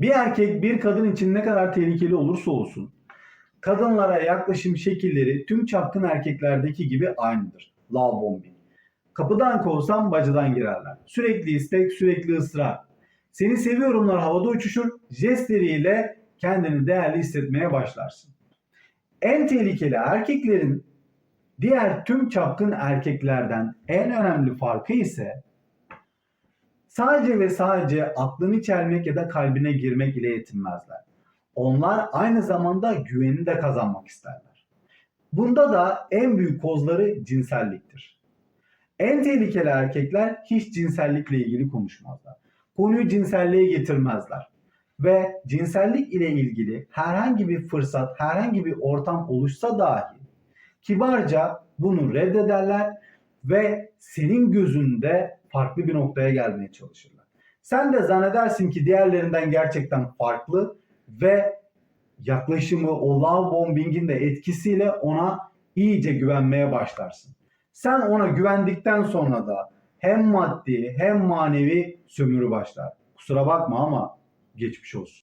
Bir erkek bir kadın için ne kadar tehlikeli olursa olsun kadınlara yaklaşım şekilleri tüm çapkın erkeklerdeki gibi aynıdır. Love bombing. Kapıdan kovsam bacadan girerler. Sürekli istek, sürekli ısrar. Seni seviyorumlar havada uçuşur, jestleriyle kendini değerli hissetmeye başlarsın. En tehlikeli erkeklerin diğer tüm çapkın erkeklerden en önemli farkı ise sadece ve sadece aklını çelmek ya da kalbine girmek ile yetinmezler. Onlar aynı zamanda güvenini de kazanmak isterler. Bunda da en büyük kozları cinselliktir. En tehlikeli erkekler hiç cinsellikle ilgili konuşmazlar. Konuyu cinselliğe getirmezler. Ve cinsellik ile ilgili herhangi bir fırsat, herhangi bir ortam oluşsa dahi kibarca bunu reddederler ve senin gözünde farklı bir noktaya gelmeye çalışırlar. Sen de zannedersin ki diğerlerinden gerçekten farklı ve yaklaşımı o love bombing'in de etkisiyle ona iyice güvenmeye başlarsın. Sen ona güvendikten sonra da hem maddi hem manevi sömürü başlar. Kusura bakma ama geçmiş olsun.